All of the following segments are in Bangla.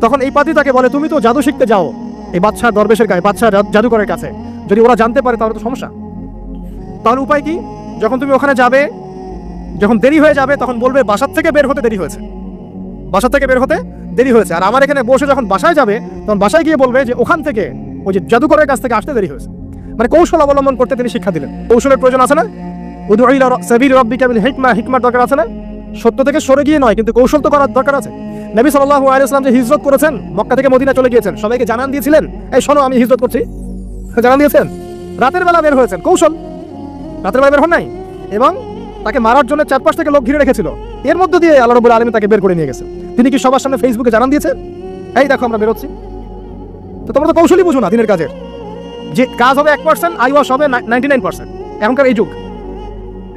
তখন এই পাতি তাকে বলে, তুমি তো জাদু শিখতে যাও। এই বাচ্চা দরবেশের গায়ে বাচ্চা জাদ- জাদুকরের কাছে। যদি ওরা জানতে পারে, তাহলে তো সমস্যা। তাহলে উপায় কি? যখন তুমি ওখানে যাবে, যখন দেরি হয়ে যাবে, তখন বলবে, বাসার থেকে বের হতে দেরি হয়েছে। বাসা থেকে বের হতে দেরি হয়েছে। আর আমার এখানে বসে যখন বাসায় যাবে, তখন বাসায় গিয়ে বলবে যে, ওখান থেকে ওই যে জাদুকরের কাছ থেকে আসতে দেরি হয়েছে। মানে কৌশল অবলম্বন করতে তিনি শিক্ষা দিলেন। কৌশলের প্রয়োজন আছে না? উদু ইলা সাবিল রাব্বিকা হিকমা, হিকমার দরকার আছে না? সত্য থেকে সরে গিয়ে নয়, কিন্তু কৌশল তো করার দরকার আছে। নবী সাল্লাল্লাহু আলাইহি ওয়াসাল্লাম যে হিজরত করেছেন, মক্কা থেকে মদিনা চলে গিয়েছেন, সবাইকে জানান দিয়েছিলেন, এই শোনো, আমি হিজরত করছি। জানান দিয়েছেন। রাতের বেলা বের হয়েছেন, কৌশল। রাতের বেলা বের হন নাই, এবং তাকে মারার জন্য চারপাশ থেকে লোক ঘিরে রেখেছিল। এর মধ্য দিয়ে আল্লাহ আলমী তাকে বের করে নিয়ে গেছে। তিনি কি সবার সামনে ফেসবুকে জানান দিয়েছেন? এই দেখো, আমরা বেরোচ্ছি। তো তোমরা তো কৌশলই বুঝো না দিনের কাজের। যে কাজ হবে এক পার্সেন্ট আই ওয়াশ হবে নাইনটি এখনকার এই যুগ।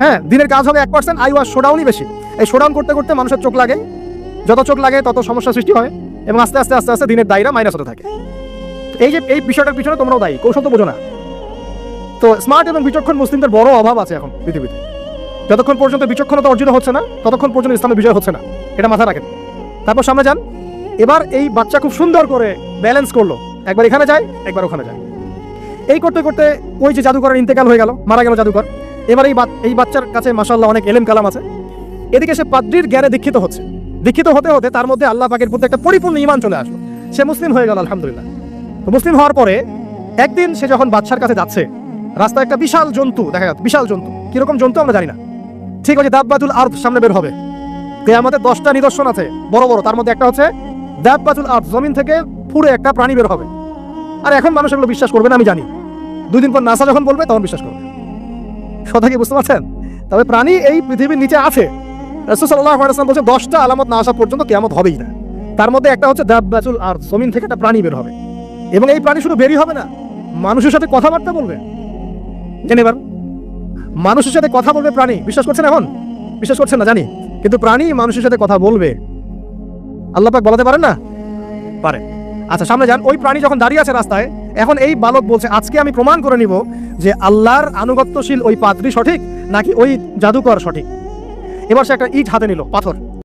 হ্যাঁ দিনের কাজ হবে এক পার্সেন্ট আই ওয়াশ শোডাউনই বেশি। এই শোডাউন করতে করতে মানুষের চোখ লাগে। যত চোখ লাগে, তত সমস্যা সৃষ্টি হয় এবং আস্তে আস্তে আস্তে আস্তে দিনের দায়রা মাইনাস হতে থাকে। এই যে, এই বিষয়টার পিছনে তোমরাও দায়ী, কৌশল তো বোঝো না। তো স্মার্ট এবং বিচক্ষণ মুসলিমদের বড় অভাব আছে এখন পৃথিবীতে। যতক্ষণ পর্যন্ত বিচক্ষণতা অর্জিত হচ্ছে না, ততক্ষণ পর্যন্ত ইসলামের বিজয় হচ্ছে না। এটা মাথায় রাখেন। তারপর সামনে যান। এবার এই বাচ্চা খুব সুন্দর করে ব্যালেন্স করল। একবার এখানে যায়, একবার ওখানে যায়। এই করতে করতে ওই যে জাদুকরের ইন্তেকাল হয়ে গেল, মারা গেল জাদুকর। এবার এই বাচ্চার কাছে মাসাল্লাহ অনেক এলেম কালাম আছে। এদিকে সে পাদ্রির জ্ঞানে দীক্ষিত হচ্ছে। দীক্ষিত হতে হতে তার মধ্যে আল্লাহ পাকের প্রতি একটা পরিপূর্ণ ইমান চলে আসলো। সে মুসলিম হয়ে গেল, আলহামদুলিল্লাহ। তো মুসলিম হওয়ার পরে একদিন সে যখন বাচ্চার কাছে যাচ্ছে, রাস্তায় একটা বিশাল জন্তু, দেখা যাচ্ছে, বিশাল জন্তু। কীরকম জন্তু আমরা জানি না। ঠিক আছে, দাববাতুল আর্থ সামনে বের হবে। আমাদের দশটা নিদর্শন আছে, বড় বড়। তার মধ্যে একটা হচ্ছে, দাববাতুল আর্থ জমিন থেকে পুরো একটা প্রাণী বের হবে। আর এখন মানুষ এগুলো বিশ্বাস করবে না, আমি জানি। দুই দিন পর নাসা যখন বলবে, তখন বিশ্বাস করবে। কথা কি বুঝতে পারছেন? তবে প্রাণী এই পৃথিবীর নিচে আছে। রাসূল সাল্লাল্লাহু আলাইহি বলছে দশটা আলামত না আসা পর্যন্ত কিয়ামত হবেই না। তার মধ্যে একটা হচ্ছে দাববাতুল আর জমিন থেকে একটা প্রাণী বের হবে। এবং এই প্রাণী শুধু বেরই হবে না, মানুষের সাথে কথাবার্তা বলবে। জেনে এবার, মানুষের সাথে কথা বলবে প্রাণী, বিশ্বাস করছেন এখন? বিশ্বাস করছেন না, জানি। কিন্তু প্রাণী মানুষের সাথে কথা বলবে। আল্লাহ পাক বলাতে পারেন না? পারে। আচ্ছা সামনে যান। ওই প্রাণী যখন দাঁড়িয়ে আছে রাস্তায়, এখন এই বালক বলছে, আজকে আমি প্রমাণ করে নিব যে আল্লাহর আনুগত্যশীল ওই পাত্রী সঠিক নাকি ওই জাদুকর সঠিক? এবার সে একটা ইট হাতে নিল পাথর।